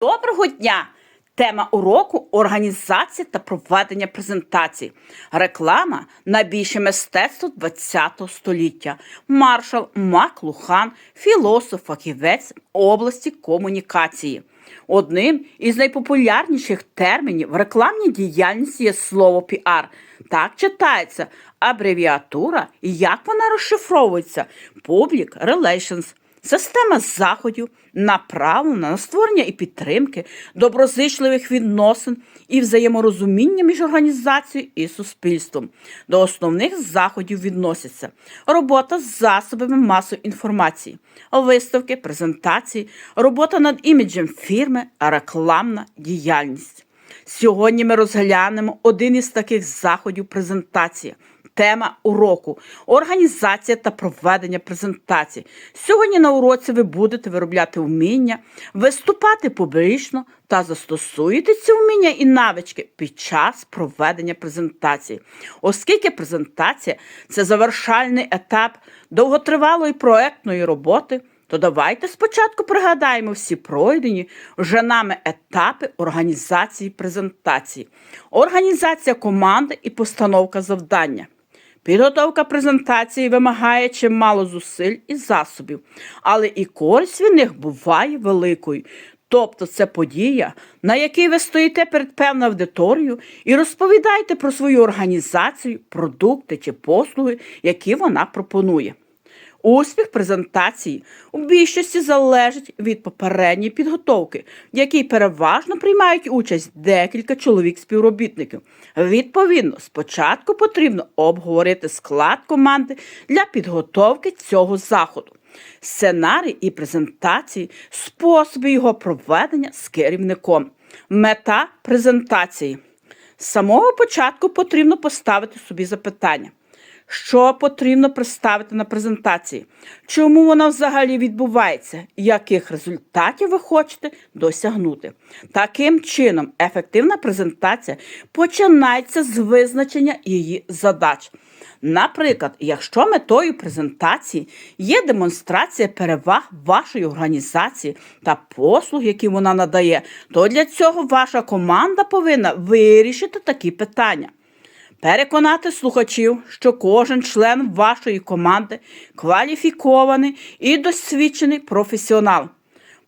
Доброго дня! Тема уроку організація та проведення презентацій. Реклама найбільше мистецтво ХХ століття. Маршал Маклухан, філософ, фахівець області комунікації. Одним із найпопулярніших термінів в рекламній діяльності є слово піар. Так читається абревіатура і як вона розшифровується Public Relations. Система заходів направлена на створення і підтримки доброзичливих відносин і взаєморозуміння між організацією і суспільством. До основних заходів відносяться робота з засобами масової інформації, виставки, презентації, робота над іміджем фірми, рекламна діяльність. Сьогодні ми розглянемо один із таких заходів презентація. Тема уроку організація та проведення презентацій. Сьогодні на уроці ви будете виробляти вміння, виступати публічно та застосуєте ці вміння і навички під час проведення презентації. Оскільки презентація це завершальний етап довготривалої проектної роботи. То давайте спочатку пригадаємо всі пройдені вже нами етапи організації презентації, організація команди і постановка завдання. Підготовка презентації вимагає чимало зусиль і засобів, але і користь від них буває великою. Тобто це подія, на якій ви стоїте перед певною аудиторією і розповідаєте про свою організацію, продукти чи послуги, які вона пропонує. Успіх презентації у більшості залежить від попередньої підготовки, в якій переважно приймають участь декілька чоловік-співробітників. Відповідно, спочатку потрібно обговорити склад команди для підготовки цього заходу, сценарій і презентації, способи його проведення з керівником, мета презентації. З самого початку потрібно поставити собі запитання. Що потрібно представити на презентації? Чому вона взагалі відбувається? Яких результатів ви хочете досягнути? Таким чином, ефективна презентація починається з визначення її задач. Наприклад, якщо метою презентації є демонстрація переваг вашої організації та послуг, які вона надає, то для цього ваша команда повинна вирішити такі питання. Переконати слухачів, що кожен член вашої команди кваліфікований і досвідчений професіонал.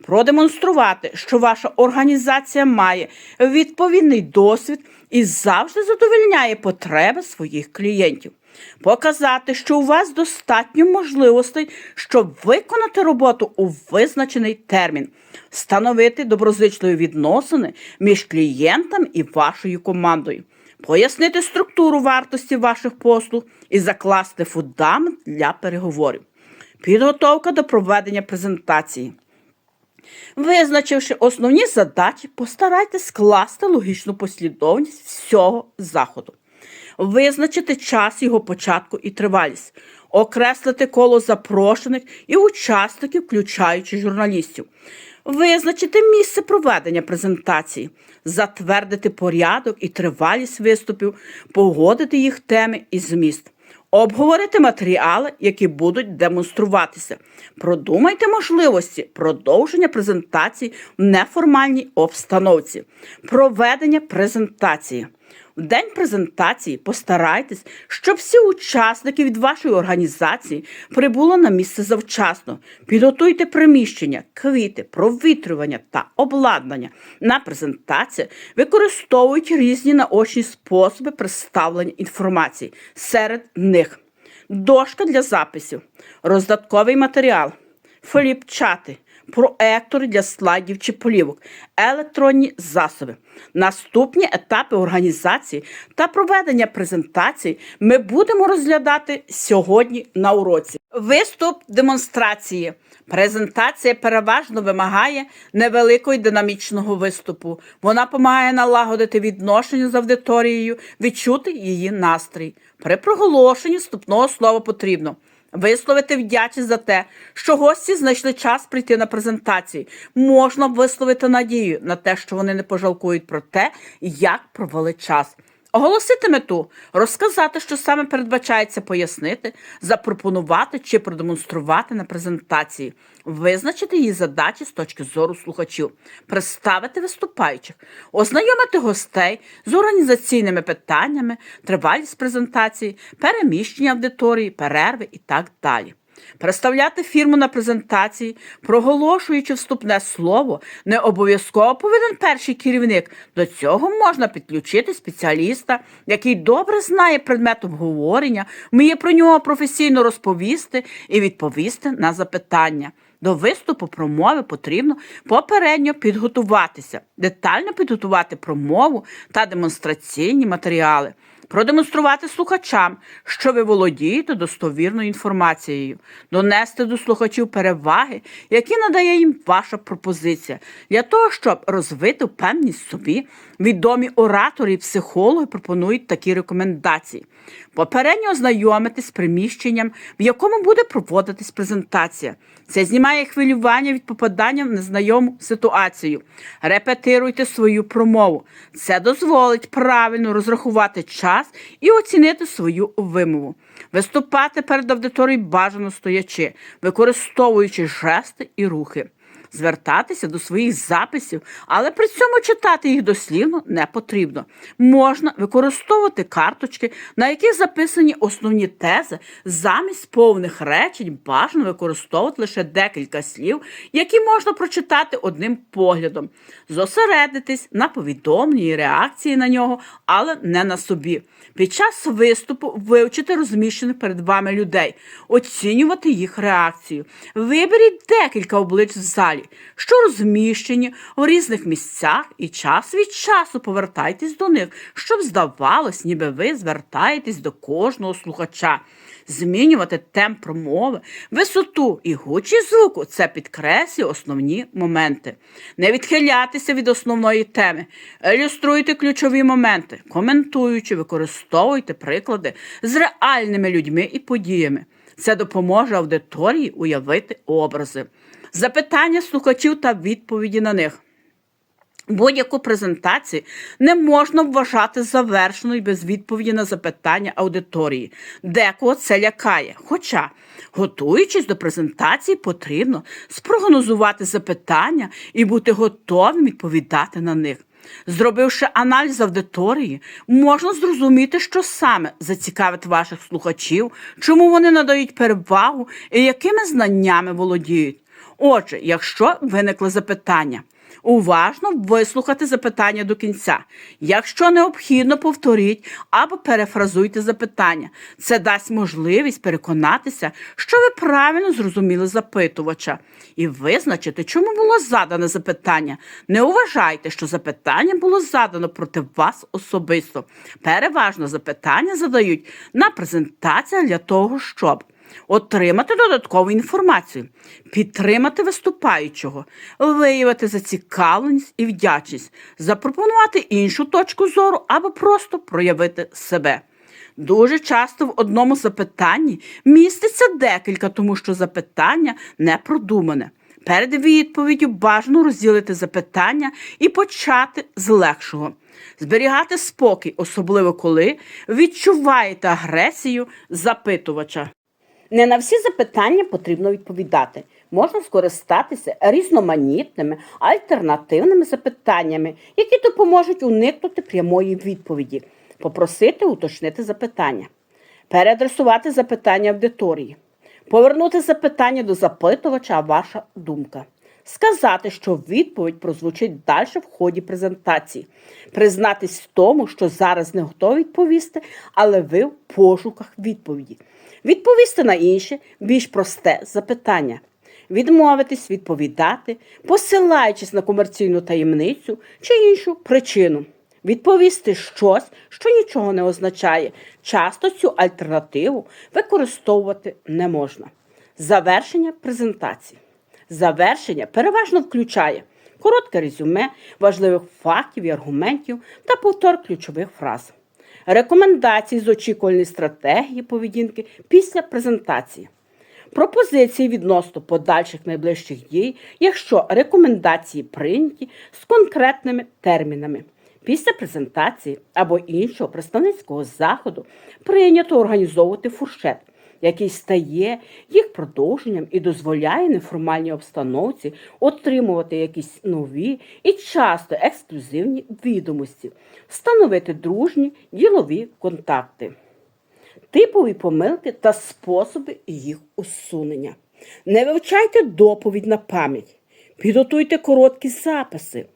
Продемонструвати, що ваша організація має відповідний досвід і завжди задовольняє потреби своїх клієнтів. Показати, що у вас достатньо можливостей, щоб виконати роботу у визначений термін, встановити доброзичливі відносини між клієнтом і вашою командою пояснити структуру вартості ваших послуг і закласти фундамент для переговорів. Підготовка до проведення презентації. Визначивши основні задачі, постарайтесь скласти логічну послідовність всього заходу, визначити час його початку і тривалість, окреслити коло запрошених і учасників, включаючи журналістів, визначити місце проведення презентації, затвердити порядок і тривалість виступів, погодити їх теми і зміст. Обговорити матеріали, які будуть демонструватися. Продумайте можливості продовження презентації в неформальній обстановці, проведення презентації. В день презентації постарайтесь, щоб всі учасники від вашої організації прибули на місце завчасно. Підготуйте приміщення, квіти, провітрювання та обладнання. На презентації використовують різні наочні способи представлення інформації. Серед них дошка для записів, роздатковий матеріал, фліп-чати, проектори для слайдів чи полівок, електронні засоби. Наступні етапи організації та проведення презентацій ми будемо розглядати сьогодні на уроці. Виступ демонстрації. Презентація переважно вимагає невеликого динамічного виступу. Вона допомагає налагодити відношення з аудиторією, відчути її настрій. При проголошенні вступного слова потрібно Висловити вдячність за те, що гості знайшли час прийти на презентації. Можна висловити надію на те, що вони не пожалкують про те, як провели час. Оголосити мету, розказати, що саме передбачається пояснити, запропонувати чи продемонструвати на презентації, визначити її задачі з точки зору слухачів, представити виступаючих, ознайомити гостей з організаційними питаннями, тривалість презентації, переміщення аудиторії, перерви і так далі. Представляти фірму на презентації, проголошуючи вступне слово, не обов'язково повинен перший керівник. До цього можна підключити спеціаліста, який добре знає предмет обговорення, вміє про нього професійно розповісти і відповісти на запитання. До виступу промови потрібно попередньо підготуватися, детально підготувати промову та демонстраційні матеріали продемонструвати слухачам, що ви володієте достовірною інформацією, донести до слухачів переваги, які надає їм ваша пропозиція, для того, щоб розвити впевненість собі, відомі оратори і психологи пропонують такі рекомендації. Попередньо ознайомитись з приміщенням, в якому буде проводитись презентація. Це знімає хвилювання від попадання в незнайому ситуацію. Репетируйте свою промову. Це дозволить правильно розрахувати час і оцінити свою вимову. Виступати перед аудиторією бажано стоячи, використовуючи жести і рухи звертатися до своїх записів, але при цьому читати їх дослівно не потрібно. Можна використовувати карточки, на яких записані основні тези, замість повних речень бажано використовувати лише декілька слів, які можна прочитати одним поглядом, зосередитись на повідомленні і реакції на нього, але не на собі. Під час виступу вивчити розміщених перед вами людей, оцінювати їх реакцію. Виберіть декілька облич в залі, що розміщені у різних місцях, і час від часу повертайтесь до них, щоб здавалось, ніби ви звертаєтесь до кожного слухача. Змінювати темп промови, висоту і гучність звуку це підкреслює основні моменти. Не відхилятися від основної теми, ілюструйте ключові моменти, коментуючи, використовуйте приклади з реальними людьми і подіями. Це допоможе аудиторії уявити образи, запитання слухачів та відповіді на них. Будь-яку презентацію не можна вважати завершеною без відповіді на запитання аудиторії. Декого це лякає. Хоча, готуючись до презентації, потрібно спрогнозувати запитання і бути готовим відповідати на них. Зробивши аналіз аудиторії, можна зрозуміти, що саме зацікавить ваших слухачів, чому вони надають перевагу і якими знаннями володіють. Отже, якщо виникли запитання, уважно вислухати запитання до кінця. Якщо необхідно, повторіть або перефразуйте запитання. Це дасть можливість переконатися, що ви правильно зрозуміли запитувача, і визначити, чому було задане запитання. Не уважайте, що запитання було задано проти вас особисто. Переважно запитання задають на презентаціях для того, щоб отримати додаткову інформацію, підтримати виступаючого, виявити зацікавленість і вдячність, запропонувати іншу точку зору або просто проявити себе. Дуже часто в одному запитанні міститься декілька, тому що запитання не продумане. Перед відповіддю бажано розділити запитання і почати з легшого. Зберігати спокій, особливо коли відчуваєте агресію запитувача. Не на всі запитання потрібно відповідати. Можна скористатися різноманітними альтернативними запитаннями, які допоможуть уникнути прямої відповіді, попросити уточнити запитання, переадресувати запитання аудиторії, повернути запитання до запитувача, ваша думка. Сказати, що відповідь прозвучить далі в ході презентації, признатись в тому, що зараз не готові відповісти, але ви в пошуках відповіді відповісти на інше, більш просте запитання, відмовитись відповідати, посилаючись на комерційну таємницю чи іншу причину, відповісти щось, що нічого не означає. Часто цю альтернативу використовувати не можна. Завершення презентації. Завершення переважно включає коротке резюме важливих фактів і аргументів та повтор ключових фраз рекомендації з очікувальної стратегії поведінки після презентації, пропозиції відносно подальших найближчих дій, якщо рекомендації прийняті з конкретними термінами, Після презентації або іншого представницького заходу прийнято організовувати фуршет, який стає їх продовженням і дозволяє неформальній обстановці отримувати якісь нові і часто ексклюзивні відомості, встановити дружні ділові контакти типові помилки та способи їх усунення. Не вивчайте доповідь на пам'ять, підготуйте короткі записи,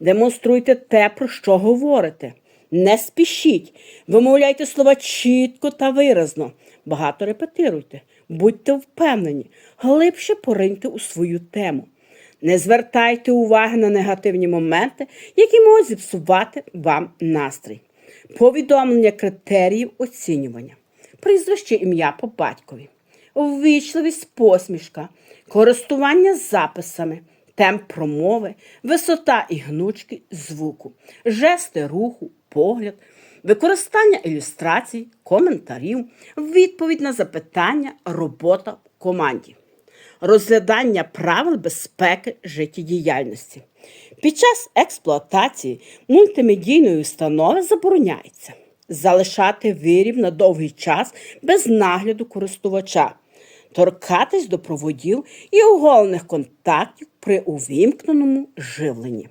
демонструйте те, про що говорите. Не спішіть, вимовляйте слова чітко та виразно, багато репетируйте, будьте впевнені, глибше пориньте у свою тему. Не звертайте уваги на негативні моменти, які можуть зіпсувати вам настрій. Повідомлення критеріїв оцінювання, прізвище ім'я по батькові, ввічливість посмішка, користування записами, темп промови, висота і гнучки звуку, жести руху, погляд, використання ілюстрацій, коментарів, відповідь на запитання, робота в команді розглядання правил безпеки життєдіяльності. Під час експлуатації мультимедійної установи забороняється залишати виріб на довгий час без нагляду користувача, торкатись до проводів і оголених контактів при увімкненому живленні.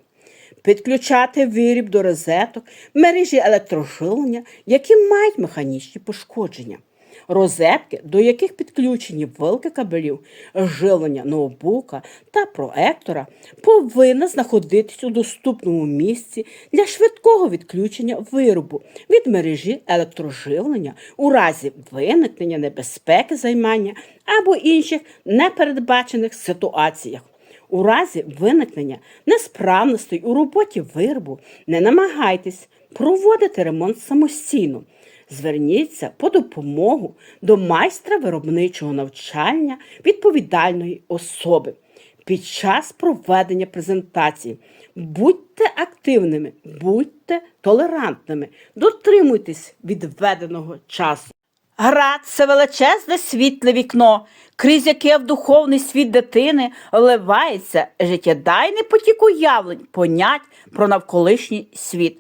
Підключати виріб до розеток, мережі електроживлення, які мають механічні пошкодження розетки, до яких підключені вилки кабелів, живлення ноутбука та проектора, повинна знаходитись у доступному місці для швидкого відключення виробу від мережі електроживлення у разі виникнення небезпеки займання або інших непередбачених ситуаціях. У разі виникнення несправностей у роботі виробу не намагайтесь проводити ремонт самостійно. Зверніться по допомогу до майстра виробничого навчання відповідальної особи під час проведення презентації. Будьте активними, будьте толерантними, дотримуйтесь відведеного часу. Град це величезне світле вікно, крізь яке в духовний світ дитини вливається життєдайний потік уявлень, понять про навколишній світ.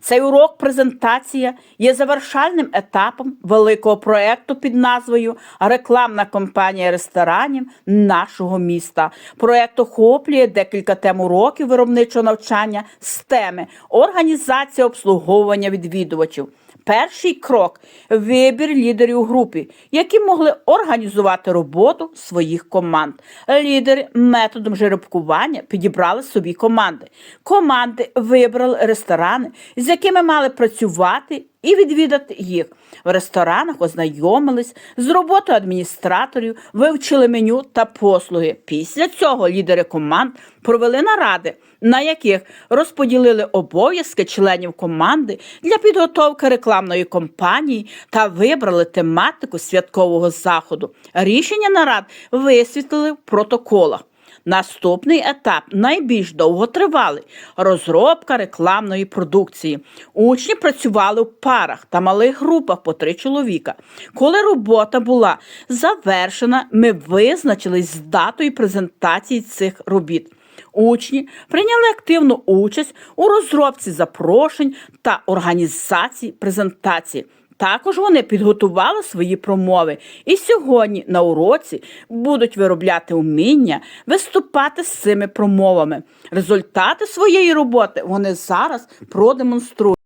Цей урок презентація є завершальним етапом великого проекту під назвою Рекламна компанія ресторанів нашого міста. Проект охоплює декілька тем уроків виробничого навчання з теми організація обслуговування відвідувачів. Перший крок вибір лідерів у групі, які могли організувати роботу своїх команд. Лідери методом жеребкування підібрали собі команди. Команди вибрали ресторани, з якими мали працювати і відвідати їх. В ресторанах ознайомились з роботою адміністраторів, вивчили меню та послуги. Після цього лідери команд провели наради, на яких розподілили обов'язки членів команди для підготовки рекламної кампанії та вибрали тематику святкового заходу. Рішення нарад висвітлили в протоколах. Наступний етап найбільш довготривалий розробка рекламної продукції. Учні працювали в парах та малих групах по три чоловіка. Коли робота була завершена, ми визначились з датою презентації цих робіт. Учні прийняли активну участь у розробці запрошень та організації презентації. Також вони підготували свої промови і сьогодні на уроці будуть виробляти уміння виступати з цими промовами. Результати своєї роботи вони зараз продемонструють.